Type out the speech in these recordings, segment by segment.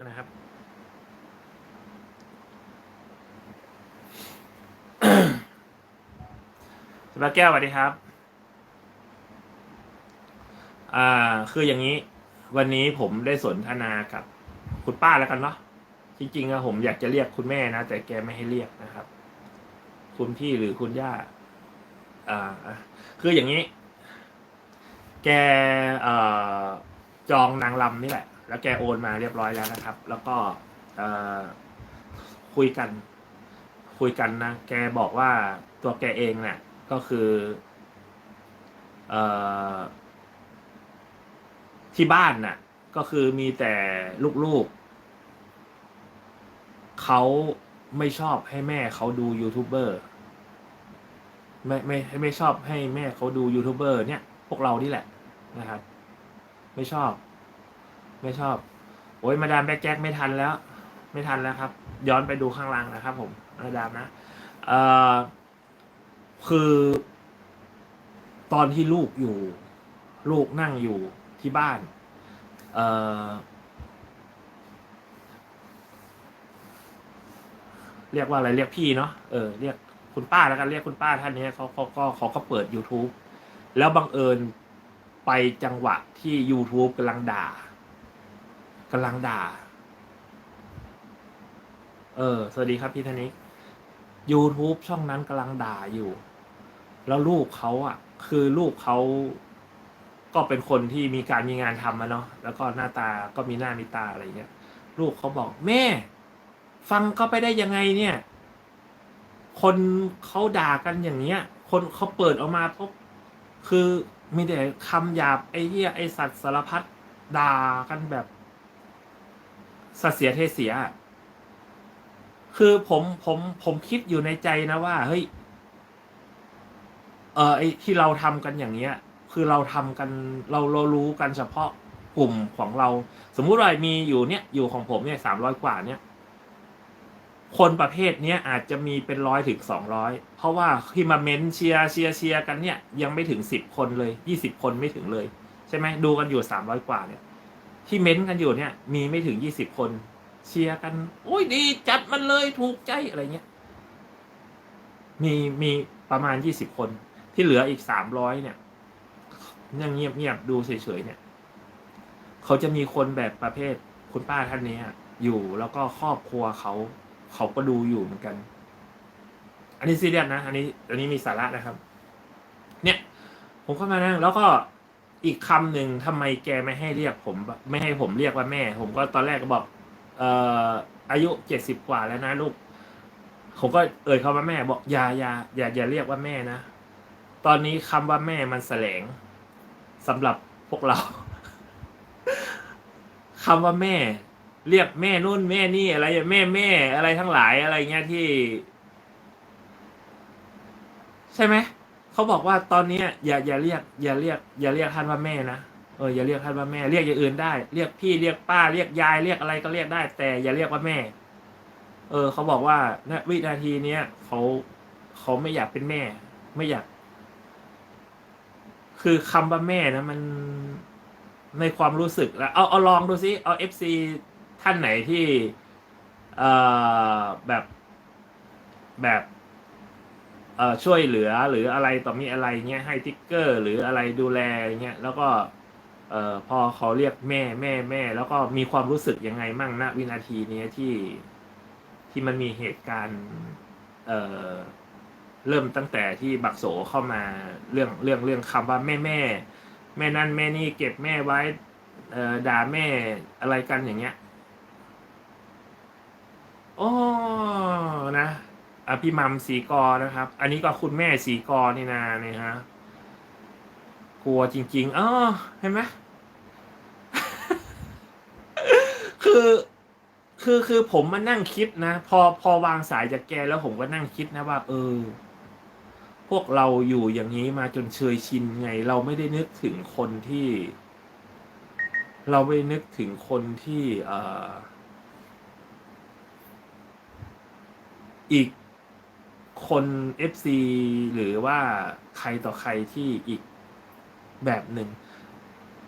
นะครับสปาแก้วสวัสดีครับ อ่า คืออย่างนี้ วันนี้ผมได้สนทนากับ คุณป้าแล้วกันเนาะ จริงๆอะผมอยากจะเรียกคุณแม่นะ แต่แกไม่ให้เรียกนะครับ คุณพี่หรือคุณย่า อ่า คืออย่างนี้ แก เอ่อ จองนางลำนี่แหละ แล้วแกโอนมาเรียบร้อยแล้วนะครับ แล้วก็คุยกัน คุยกันนะ แกบอกว่าตัวแกเองเนี่ยก็คือเอที่บ้านน่ะ ก็คือมีแต่ลูกๆเขาไม่ชอบให้แม่เขาดูยูทูบเบอร์ไม่ไม่ไม่ชอบให้แม่เขาดูยูทูบเบอร์เนี่ย พวกเรานี่แหละนะครับ ไม่ชอบ ไม่ชอบ โอ้ยมาดามแบ็กแจ็คไม่ทันแล้ว ไม่ทันแล้วครับ ย้อนไปดูข้างล่างนะครับ ผมมาดามนะเอ่อคือ ตอนที่ลูกอยู่ ลูกนั่งอยู่ที่บ้าน เอ่อเรียกว่าอะไรเรียกพี่เนาะเออเรียกคุณป้าแล้วกันเรียกคุณป้าท่านนี้เขาเขาก็เขาก็เปิด YouTube แล้วบังเอิญไปจังหวะที่ YouTube กำลังด่า กำลังด่า เออ สวัสดีครับพี่ธนิก YouTube ช่องนั้นกำลังด่าอยู่ แล้วลูกเขาอะ คือลูกเขาก็เป็นคนที่มีการมีงานทำอะเนาะแล้วก็หน้าตาก็มีหน้ามีตาอะไรเงี้ยลูกเขาบอกแม่ ฟังก็ไปได้ยังไงเนี่ย คนเขาด่ากันอย่างเงี้ย คนเขาเปิดออกมาปุ๊บคือมีแต่คำหยาบไอ้เหี้ยไอ้สัตว์สารพัดด่ากันแบบ สัเสียเทเสีย คือผมผมผมคิดอยู่ในใจนะว่า เฮ้ย เออไอที่เราทำกันอย่างเงี้ย คือเราทำกันเราเรารู้กันเฉพาะกลุ่มของเรา สมมุติว่ามีอยู่เนี่ยอยู่ของผมเนี่ยสามร้อยกว่าเนี่ยคนประเภทเนี้ยอาจจะมีเป็นร้อยถึงสองร้อยเพราะว่าที่มาเม้นเชียร์เชียร์เชียร์กันเนี่ย ยังไม่ถึงสิบคนเลยยี่สิบคนไม่ถึงเลย ใช่ไหมดูกันอยู่สามร้อยกว่าเนี่ย ที่เม้นกันอยู่เนี่ย มีไม่ถึงยี่สิบคน เชียร์กัน โอ้ยดีจัดมันเลยถูกใจอะไรเงี้ย มีมีประมาณยี่สิบคน ที่เหลืออีกสามร้อยเนี่ยยังเงียบเงียบๆดูเฉยๆเนี่ย เขาจะมีคนแบบประเภทคุณป้าท่านนี้อยู่แล้วก็ครอบครัวเขา เขาก็ดูอยู่เหมือนกัน อันนี้ซีเรียสนะ อันนี้ อันนี้มีสาระนะครับ เนี่ย ผมเข้ามานั่งแล้วก็ อีกคำหนึ่งทำไมแกไม่ให้เรียกผม ไม่ให้ผมเรียกว่าแม่ ผมก็ตอนแรกก็บอก เอ่ออายุเจ็ดสิบกว่าแล้วนะลูก ผมก็เอ่ยคำว่าแม่บอกอย่าอย่าอย่าอย่าเรียกว่าแม่นะ ตอนนี้คำว่าแม่มันแสลงสำหรับพวกเราคำว่าแม่ เรียกแม่นู่นแม่นี่อะไรแม่แม่อะไรทั้งหลายอะไรเงี้ยที่ ใช่ไหม เขาบอกว่าตอนเนี้ยอย่าอย่าเรียก อย่าเรียก อย่าเรียกท่านว่าแม่นะเอออย่าเรียกท่านว่าแม่เรียกอย่างอื่นได้ เรียกพี่เรียกป้าเรียกยายเรียกอะไรก็เรียกได้ แต่อย่าเรียกว่าแม่ เออเขาบอกว่าณวินาทีเนี้ยเขาเขาไม่อยากเป็นแม่ ไม่อยาก คือคำว่าแม่นะ มันในความรู้สึกแล้วเอาเอาลองดูซิเอาเอฟซีท่านไหนที่ เอ่อแบบแบบ เอ่อช่วยเหลือหรืออะไรต่อมีอะไรเงี้ยให้ติ๊กเกอร์ หรืออะไรดูแลเงี้ยแล้วก็เอ่อพอเขาเรียกแม่แม่แม่ แล้วก็มีความรู้สึกยังไงมั่งณวินาทีเนี้ยที่ที่มันมีเหตุการณ์เอ่อเริ่มตั้งแต่ที่บักโสเข้ามาเรื่องเรื่องเรื่องคำว่าแม่แม่ แม่นั่นแม่นี่เก็บแม่ไว้เอ่อด่าแม่อะไรกันอย่างเงี้ยโอ้นะ อะพี่มัมสีกอนะครับ อันนี้ก็คุณแม่สีกอนี่นาเนี่ยฮะกลัวจริงๆอ๋อเห็นไหมคือคือคือผมมานั่งคิดนะ พอพอวางสายจากแกแล้วผมก็นั่งคิดนะว่า เออ พวกเราอยู่อย่างนี้มาจนเชยชินไง เราไม่ได้นึกถึงคนที่ เราไม่นึกถึงคนที่เอ่ออีก คน FC หรือว่าใครต่อใครที่อีกแบบหนึ่ง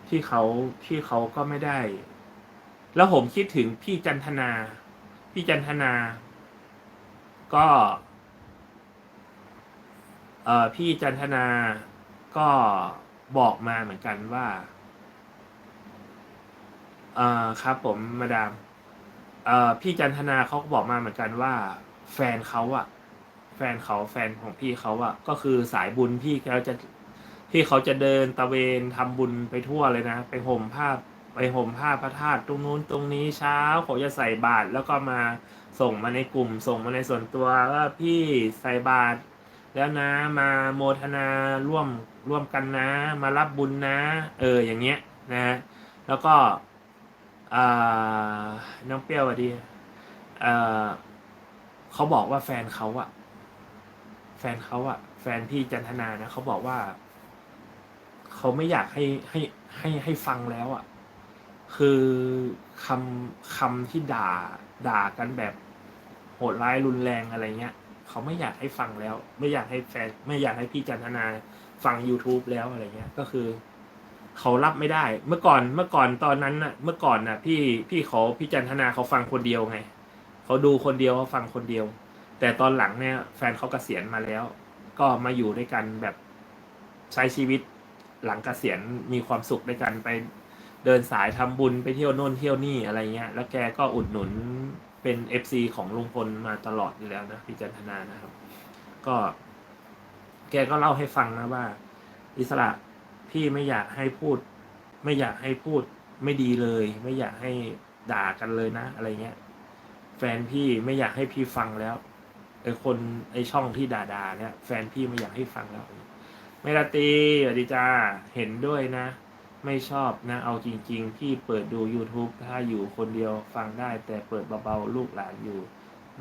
ที่เขาที่เขาก็ไม่ได้ แล้วผมคิดถึงพี่จันทนา พี่จันทนา ก็เออพี่จันทนาก็บอกมาเหมือนกันว่าเออครับ ผมมาดามเออพี่จันทนาเขาก็บอกมาเหมือนกันว่า แฟนเขาอะ ฟนเขาแฟนของพี่เขาอะก็คือสายบุญพี่เขาจะพี่เขาจะเดินตะเวนทำบุญไปทั่วเลยนะ ไปห่มผ้าไปห่มผ้าพระธาตุตรงนู้นตรงนี้เช้าเขาจะใส่บาตรแล้วก็มาส่งมาในกลุ่ม ส่งมาในส่วนตัวว่าพี่ใส่บาตรแล้วนะมาโมทนาร่วมร่วมกันนะ มารับบุญนะ เอออย่างเงี้ยนะแล้วก็น้องเปรี้ยวสวัสดีเขาบอกว่าแฟนเขาอะ แฟนเขาอะแฟนพี่จันทนานะเขาบอกว่า เขาไม่อยากให้ให้ให้ให้ฟังแล้วอะคือคำคำที่ด่าด่ากันแบบโหดร้ายรุนแรงอะไรเงี้ยเขาไม่อยากให้ฟังแล้ว ไม่อยากให้แฟน ไม่อยากให้พี่จันทนาฟัง YouTube แล้วอะไรเงี้ย ก็คือ เขารับไม่ได้ เมื่อก่อนเมื่อก่อนตอนนั้นน่ะ เมื่อก่อนน่ะ พี่พี่เขาพี่จันทนาเขาฟังคนเดียวไง เขาดูคนเดียวเขาฟังคนเดียว แต่ตอนหลังเนี่ยแฟนเขาเกษียณมาแล้ว ก็มาอยู่ด้วยกันแบบใช้ชีวิตหลังเกษียณมีความสุขด้วยกันไปเดินสายทำบุญไปเที่ยวโน่นเที่ยวนี่อะไรเงี้ย แล้วแกก็อุดหนุนเป็นเอฟซีของลุงพลมาตลอดอยู่แล้วนะพี่จันทนานะครับ ก็ แกก็เล่าให้ฟังนะว่า อิสระพี่ไม่อยากให้พูด ไม่อยากให้พูดไม่ดีเลย ไม่อยากให้ด่ากันเลยนะ อะไรเงี้ย แฟนพี่ไม่อยากให้พี่ฟังแล้ว ไอคนไอช่องที่ด่าๆเนี่ย แฟนพี่ไม่อยากให้ฟังแล้วไม่ลตีสวัสดีจ้าเห็นด้วยนะ ไม่ชอบนะ เอาจริง ๆ พี่เปิดดู YouTube ถ้าอยู่คนเดียวฟังได้ แต่เปิดเบาๆลูกหลานอยู่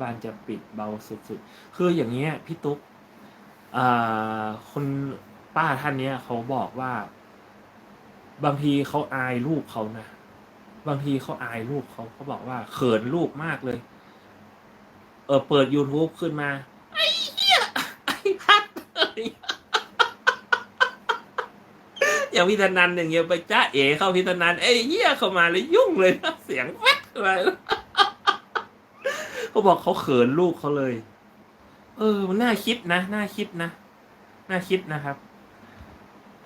บ้านจะปิดเบาสุดๆ คืออย่างเงี้ยพี่ตุ๊กอ่าคนป้าท่านเนี้ยเขาบอกว่า บางทีเขาอายลูกเขานะ บางทีเขาอายลูกเขาเขาบอกว่าเขินลูกมากเลย ออเปิด YouTube ขึ้นมา ไอ้เหี้ยไอ้พัดเอย่างพิธนันอย่างเงี้ยไปจ้าเอ๋เข้าพิธนันไอ้เหี้ยเข้ามาเลยยุ่งเลยนะเสียงแว๊กอะไรเขาบอกเขาเขินลูกเขาเลย เออ มันน่าคิดนะน่าคิดนะน่าคิดนะครับ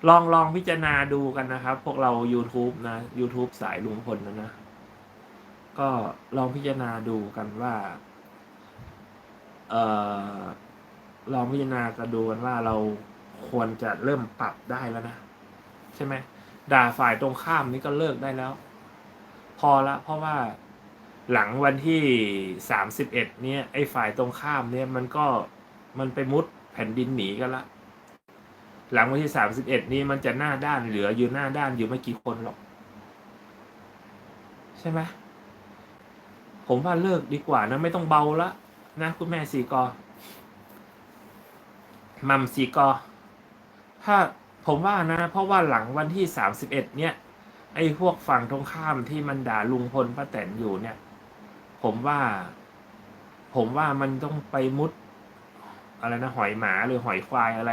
ลองลองพิจารณาดูกันนะครับ พวกเรา YouTube นะ YouTube สายลุงพลนะนะ ก็ลองพิจารณาดูกันว่า เออลองพิจารณากันดูกันว่าเราควรจะเริ่มปรับได้แล้วนะ ใช่ไหมด่าฝ่ายตรงข้ามนี่ก็เลิกได้แล้ว พอละ เพราะว่าหลังวันที่สามสิบเอ็ดเนี่ยไอ้ฝ่ายตรงข้ามเนี่ยมันก็มันไปมุดแผ่นดินหนีกันละ หลังวันที่สามสิบเอ็ดนี้มันจะหน้าด้านเหลืออยู่หน้าด้านอยู่ไม่กี่คนหรอก ใช่ไหมผมว่าเลิกดีกว่านะไม่ต้องเบาละ นะคุณแม่สีกอมัมสีกอ ถ้าผมว่านะ เพราะว่าหลังวันที่สามสิบเอ็ดเนี่ย ไอ้พวกฝั่งตรงข้ามที่มันด่าลุงพลป้าแตนอยู่เนี่ย ผมว่า ผมว่ามันต้องไปมุด อะไรนะหอยหมาหรือหอยควายอะไร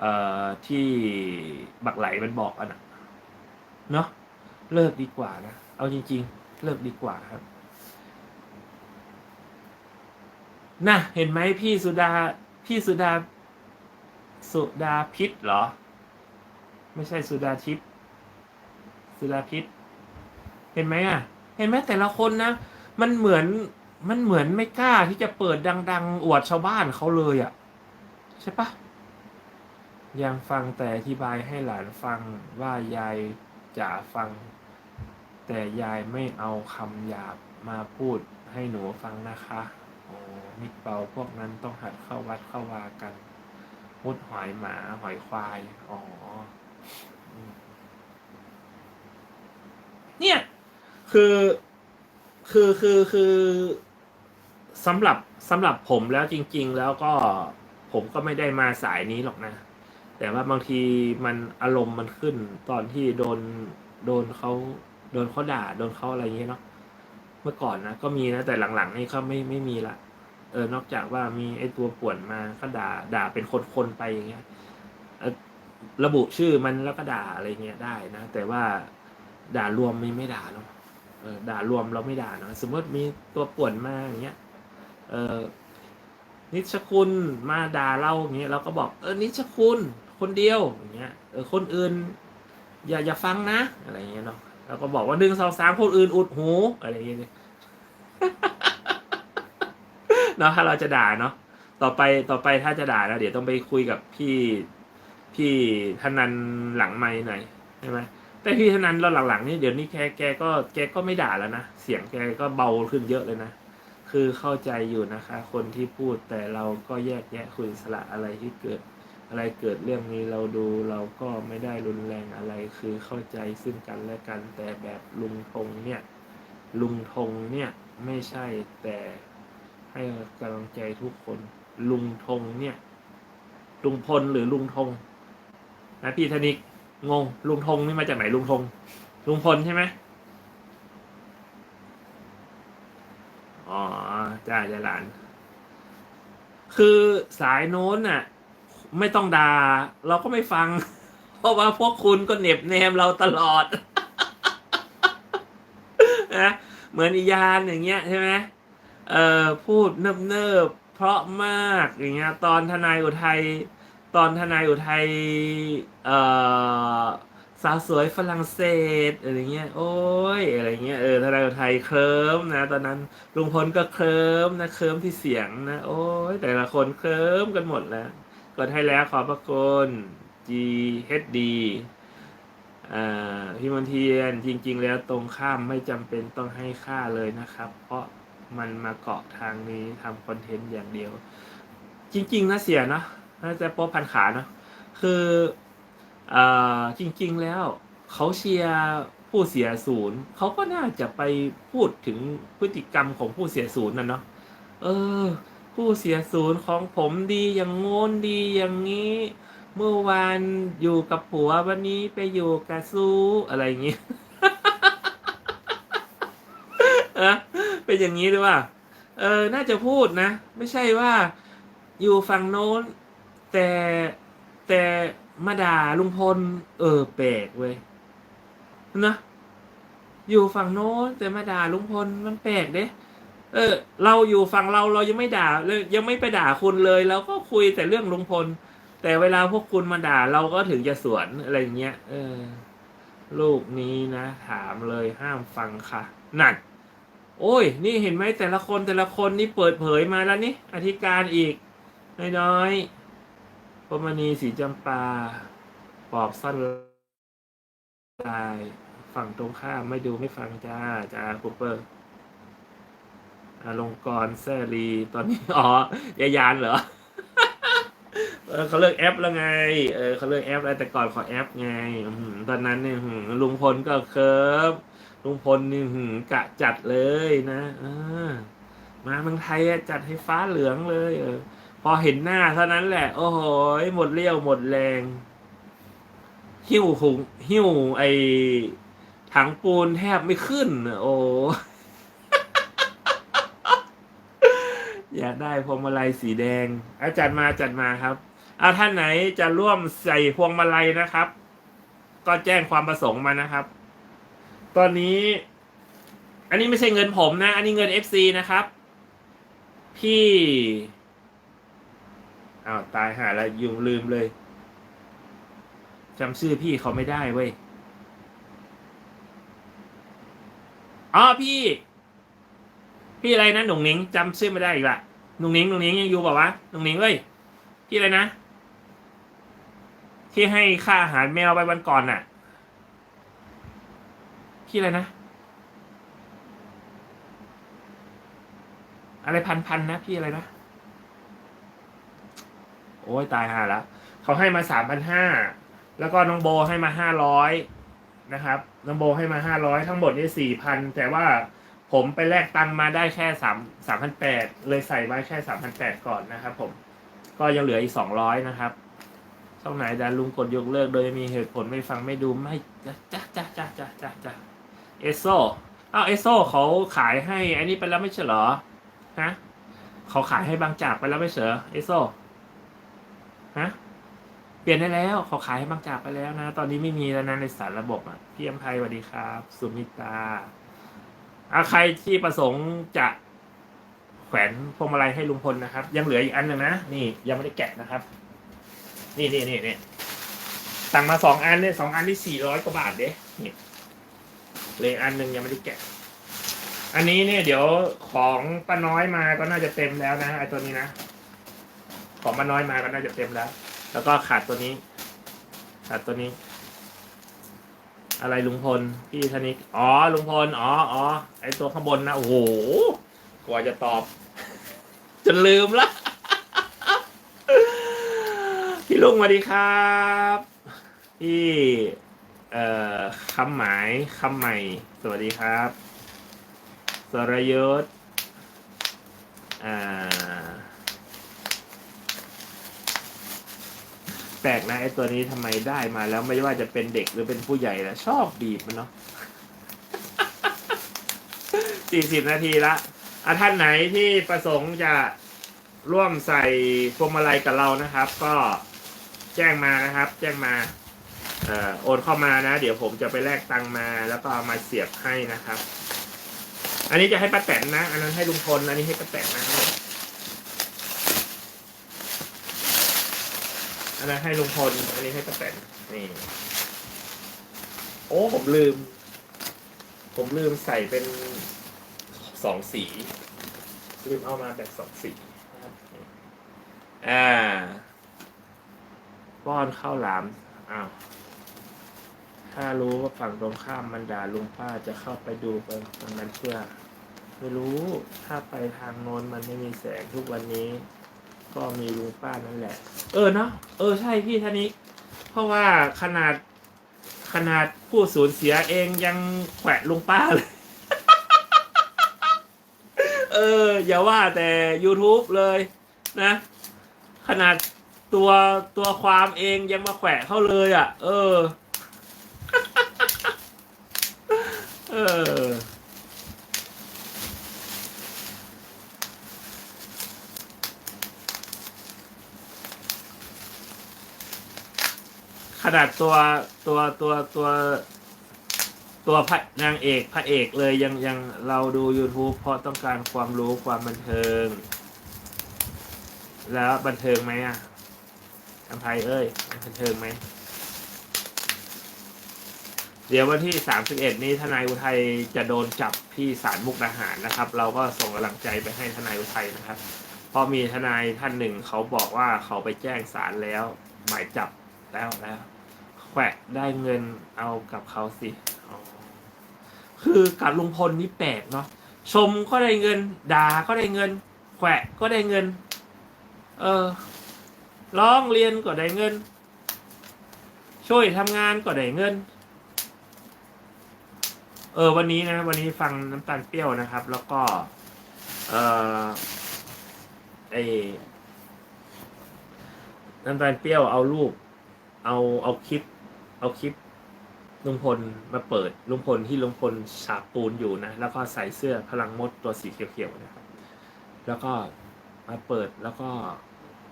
เอ่อที่บักไหลมันบอกกันอะเนาะเลิกดีกว่านะ เอาจริง ๆ เลิกดีกว่าครับ นะเห็นไหมพี่สุดา พี่สุดา สุดาพิษเหรอ ไม่ใช่สุดาทิพย์สุดาพิษ เห็นไหมอะ เห็นไหมแต่ละคนนะ มันเหมือนมันเหมือนไม่กล้าที่จะเปิดดัง ๆ อวดชาวบ้านเขาเลยอะ ใช่ปะยังฟังแต่อธิบายให้หลานฟังว่ายายจ๋าฟัง แต่ยายไม่เอาคำหยาบมาพูดให้หนูฟังนะคะ โอ้มิกเปาพวกนั้นต้องหัดเข้าวัดเข้าวากันมุดหอยหมาหอยควาย อ๋อ เนี่ย คือ คือคือคือสำหรับสำหรับผมแล้วจริง ๆ แล้วก็ผมก็ไม่ได้มาสายนี้หรอกนะ แต่ว่าบางทีมันอารมณ์มันขึ้น ตอนที่โดนโดนเขาโดนเขาด่า โดนเขาอะไรเงี้ยเนาะเมื่อก่อนนะก็มีนะแต่หลังๆนี่เขาไม่ไม่มีละ เออนอกจากว่ามีไอ้ตัวป่วนมาก็ด่าด่าเป็นคนๆไปอย่างเงี้ยระบุชื่อมันแล้วก็ด่าอะไรเงี้ยได้นะ แต่ว่าด่ารวมไม่ไม่ด่าเนาะเออด่ารวมเราไม่ด่าเนาะสมมติมีตัวป่วนมาอย่างเงี้ยเออนิชคุณมาด่าเราอย่างเงี้ยเราก็บอกเออนิชคุณคนเดียวอย่างเงี้ยเออคนอื่น อย่าอย่าฟังนะ อะไรเงี้ยเนาะเราก็บอกว่าหนึ่งสองสามคนอื่นอุดหูอะไรเงี้ย เนาะถ้าเราจะด่าเนาะต่อไปต่อไปถ้าจะด่านะเดี๋ยวต้องไปคุยกับพี่พี่ธนันหลังไม้หน่อยใช่ไหมแต่พี่ธนันเราหลังๆนี่เดี๋ยวนี้แกแกก็แกก็ไม่ด่าแล้วนะเสียงแกก็เบาขึ้นเยอะเลยนะคือเข้าใจอยู่นะคะ คนที่พูดแต่เราก็แยกแยะคุยสละอะไรที่เกิดอะไรเกิดเรื่องนี้เราดูเราก็ไม่ได้รุนแรงอะไรคือเข้าใจซึ่งกันและกันแต่แบบลุงธงเนี่ย ลุงธงเนี่ยไม่ใช่แต่ ให้กำลังใจทุกคน ลุงธงเนี่ย ลุงพลหรือลุงธงนะพี่ธนิกงง ลุงธงนี่มาจากไหนลุงธงลุงพลใช่ไหมอ๋อจ้าจ้าหลาน คือสายโน้นน่ะ ไม่ต้องด่าเราก็ไม่ฟัง เพราะว่าพวกคุณก็เหน็บแนมเราตลอดนะเหมือนอียานอย่างเงี้ยใช่ไหม เอ่อพูดเนิบเนิบๆเพราะมากอย่างเงี้ยตอนทนายอุทัยตอนทนายอุทัยเอ่อสาวสวยฝรั่งเศสอะไรเงี้ยโอ้ยอะไรเงี้ยเออทนายอุทัยเคลิ้มนะ ตอนนั้นลุงพลก็เคลิ้มนะเคลิ้มที่เสียงนะโอ้ยแต่ละคนเคลิ้มกันหมดแล้วกดให้แล้วขอพระคุณ GHD อ่าพี่มนเทียนจริง ๆ แล้วตรงข้ามไม่จำเป็นต้องให้ค่าเลยนะครับ เพราะ มันมาเกาะทางนี้ทำคอนเทนต์อย่างเดียว จริง ๆนะเสียเนอะน่าจะโป๊พันขาเนอะคืออจริง ๆแล้วเขาเชียร์ผู้เสียศูนย์เขาก็น่าจะไปพูดถึงพฤติกรรมของผู้เสียศูนย์นั่นเนาะเออ ผู้เสียศูนย์ของผมดีอย่างโง้นดีอย่างนี้ เมื่อวานอยู่กับผัววันนี้ไปอยู่กับซูอะไรอย่างงี้เออ เป็นอย่างนี้หรือว่า เออ น่าจะพูดนะ ไม่ใช่ว่าอยู่ฝั่งโน้น แต่แต่มาด่าลุงพล เออแปลกเว้ยนะอยู่ฝั่งโน้นแต่มาด่าลุงพลมันแปลกเด้เออ เราอยู่ฝั่งเราเรายังไม่ด่าเลยยังไม่ไปด่าคุณเลยเราก็คุยแต่เรื่องลุงพล แต่เวลาพวกคุณมาด่าเราก็ถึงจะสวนอะไรอย่างเงี้ยเออ ลูกนี้นะ ถามเลยห้ามฟังค่ะ นั่น โอ้ย นี่เห็นไหมแต่ละคนแต่ละคนนี่เปิดเผยมาแล้วนี่ อธิการอีก น้อยๆพรหมณีสีจำปา ปอบสั้นลาย ฝั่งตรงข้ามไม่ดูไม่ฟังจ้าจ้าคูเปอร์อลงกรณ์แซรี ตอนนี้ อ๋อยายานเหรอเขาเลิกแอปแล้วไง เออเขาเลิกแอปแล้วแต่ก่อนขอแอปไงตอนนั้นเนี่ยลุงพลก็เคิร์ฟ ลุงพลนี่หืกะจัดเลยนะอมาเมืองไทยจัดให้ฟ้าเหลืองเลยเออพอเห็นหน้าเท่านั้นแหละ โอ้โหหมดเรี่ยวหมดแรง หิ้วหุงหิ้วไอถังปูนแทบไม่ขึ้น โอ้อยากได้พวงมาลัยสีแดง อาจัดมาจัดมาครับเอาท่านไหนจะร่วมใส่พวงมาลัยนะครับ ก็แจ้งความประสงค์มานะครับ ตอนนี้ อันนี้ไม่ใช่เงินผมนะ อันนี้เงิน FC นะครับ พี่อ้าวตายหาแล้วยุงลืมเลยจำชื่อพี่เขาไม่ได้เว้ยอ๋อพี่ พี่อะไรนะหนุ่งหนิงจำชื่อไม่ได้อีกละหนุ่งหนิงหนุ่งหนิงยังอยู่ป่าวะหนุ่งหนิงเอ้ยพี่อะไรนะ ที่ให้ค่าอาหารแมวไปวันก่อนน่ะ พี่อะไรนะ อะไรพันพันนะพี่อะไรนะ โอ้ยตายห่าแล้วเขาให้มาสามพันห้าแล้วก็น้องโบให้มาห้าร้อยนะครับ น้องโบให้มาห้าร้อยทั้งหมดนี่สี่พันแต่ว่าผมไปแลกตังค์มาได้แค่สามสามพันแปดเลยใส่ไว้แค่สามพันแปดก่อนนะครับผม ก็ยังเหลืออีกสองร้อยนะครับช่องไหนดาลุงกดยกเลิกโดยมีเหตุผลไม่ฟังไม่ดูไม่จ้าจ้าจ้าจ้าจ้าจ้า เอสโซอ้าวเอสโซเขาขายให้อันนี้ไปแล้วไม่ใช่เหรอฮะเขาขายให้บางจากไปแล้วไม่ใช่เหรอเอสโซฮะเปลี่ยนได้แล้วเขาขายให้บางจากไปแล้วนะ ตอนนี้ไม่มีแล้วนะในสารระบบอะพี่อมไพสวัสดีครับ สุมิตาอาใครที่ประสงค์จะแขวนพวงมาลัยให้ลุงพลนะครับ ยังเหลืออีกอันหนึ่งนะนี่ยังไม่ได้แกะนะครับ นี่นี่นี่นี่สั่งมาสองอันเนี่ยสองอันที่สี่ร้อยกว่าบาทเด้นี่ เลยอันหนึ่งยังไม่ได้แกะ อันนี้เนี่ยเดี๋ยวของป้าน้อยมาก็น่าจะเต็มแล้วนะไอ้ตัวนี้นะ ของป้าน้อยมาก็น่าจะเต็มแล้ว แล้วก็ขาดตัวนี้ ขาดตัวนี้ อะไรลุงพลพี่ธนิกอ๋อลุงพลอ๋ออ๋อไอตัวข้างบนนะโอ้โหกว่าจะตอบจนลืมละพี่ลุงสวัสดีครับพี่ เอ่อคำหมายคำใหม่ สวัสดีครับสรยุทธอ่าแปลกนะไอตัวนี้ทำไมได้มาแล้วไม่ว่าจะเป็นเด็กหรือเป็นผู้ใหญ่แล้วชอบบีบมันเนาะสี่สิบนาทีละอะท่านไหนที่ประสงค์จะร่วมใส่พวงมาลัยกับเรานะครับ ก็แจ้งมานะครับ แจ้งมา โอนเข้ามานะ เดี๋ยวผมจะไปแลกตังมา แล้วก็เอามาเสียบให้นะครับ อันนี้จะให้ป้าแตนนะ อันนั้นให้ลุงพลอันนี้ให้ป้าแตนนะครับอันนั้นให้ลุงพลอันนี้ให้ป้าแตนนี่โอ้ผมลืม ผมลืมใส่เป็นสองสี ลืมเอามาแบบสองสีอ่าป้อนข้าวหลามอ้าว ถ้ารู้ว่าฝั่งตรงข้ามมันด่าลุงป้าจะเข้าไปดูไปตรงนั้นเพื่อ ไม่รู้ถ้าไปทางโน้นมันไม่มีแสงทุกวันนี้ ก็มีลุงป้านั่นแหละ เออเนาะเออใช่พี่ธนิกเพราะว่าขนาดขนาดผู้สูญเสียเองยังแขวะลุงป้าเลยเออ อย่าว่าแต่ YouTube เลยนะ ขนาดตัวตัวความเองยังมาแขวะเขาเลยอะ่ะ เออ เออ ขนาดตัวตัวตัวตัวตัวพระนางเอกพระเอกเลยยังยังเราดู YouTube เพราะต้องการความรู้ความบันเทิง แล้วบันเทิงไหมอะอัมภัยเอ้ย บันเทิงไหม เดี๋ยววันที่สามสิบเอ็ดนี้ทนายอุทัยจะโดนจับที่ศาลมุกดาหารนะครับ เราก็ส่งกำลังใจไปให้ทนายอุทัยนะครับพราะมีทนายท่านหนึ่งเขาบอกว่าเขาไปแจ้งศาลแล้วหมายจับแล้วแล้วแขวะได้เงินเอากับเขาสิคือกับลุงพลนี่แปลกเนาะชมก็ได้เงินด่าก็ได้เงิน แขวะก็ได้เงิน เออร้องเรียนก็ได้เงิน ช่วยทำงานก็ได้เงิน เออวันนี้นะ วันนี้ฟังน้ำตาลเปรี้ยวนะครับ แล้วก็เออไอน้ำตาลเปรี้ยวเอารูป เอาเอาคลิป เอาคลิปลุงพลมาเปิดลุงพลที่ลุงพลฉาบปูนอยู่นะ แล้วก็ใส่เสื้อพลังมดตัวสีเขียวๆนะครับ แล้วก็มาเปิดแล้วก็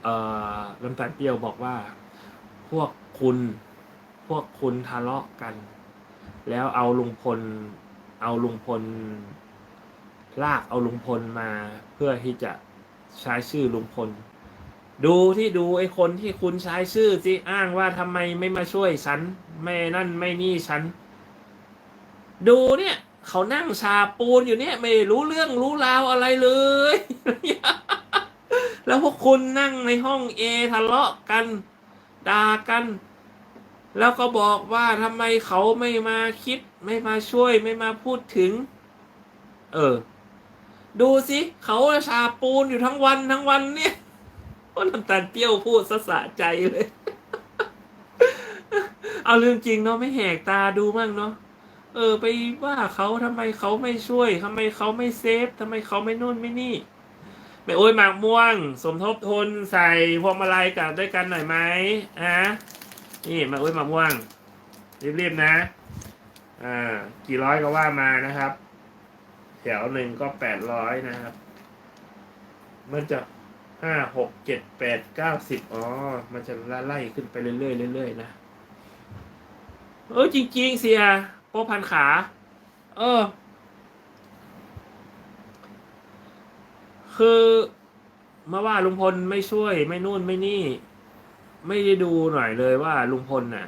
เอ่อลำตาลเปรี้ยวบอกว่า พวกคุณพวกคุณทะเลาะกัน แล้วเอาลุงพล เอาลุงพล ลากเอาลุงพลมาเพื่อที่จะใช้ชื่อลุงพล ดูที่ดูไอ้คนที่คุณใช้ชื่อสิอ้างว่าทำไมไม่มาช่วยฉัน ไม่นั่นไม่นี่ฉัน ดูเนี่ยเขานั่งชาปูนอยู่เนี่ยไม่รู้เรื่องรู้ราวอะไรเลย แล้วพวกคุณนั่งในห้องเอทะเลาะกันด่ากัน แล้วก็บอกว่าทำไมเขาไม่มาคิด ไม่มาช่วยไม่มาพูดถึง เออ ดูสิเขาชาปูนอยู่ทั้งวันทั้งวันเนี่ยเพราน้ำตาลเปรี้ยวพูดสะสะใจเลย เอาเรื่องจริงเนาะไม่แหกตาดูมั่งเนาะเออ ไปว่าเขาทำไมเขาไม่ช่วยทำไมเขาไม่เซฟทำไมเขาไม่นู่นไม่นี่ไม่โอ้ยหมากม่วง สมทบทุนใส่พวงมาลัยกับด้วยกันหน่อยไหมฮะ นี่มาโอ้ยมาม่วงรีบๆนะอ่ากี่ร้อยก็ว่ามานะครับแถวหนึ่งก็แปดร้อยนะครับ มันจะห้าหกเจ็ดแปดเก้าสิบอ๋อ มันจะไล่ขึ้นไปเรื่อยๆเรื่อยๆนะ เออจริง ๆ เสียโปพันขา เออ คือมาว่าลุงพลไม่ช่วยไม่นู่นไม่นี่ ไม่ได้ดูหน่อยเลยว่าลุงพลน่ะ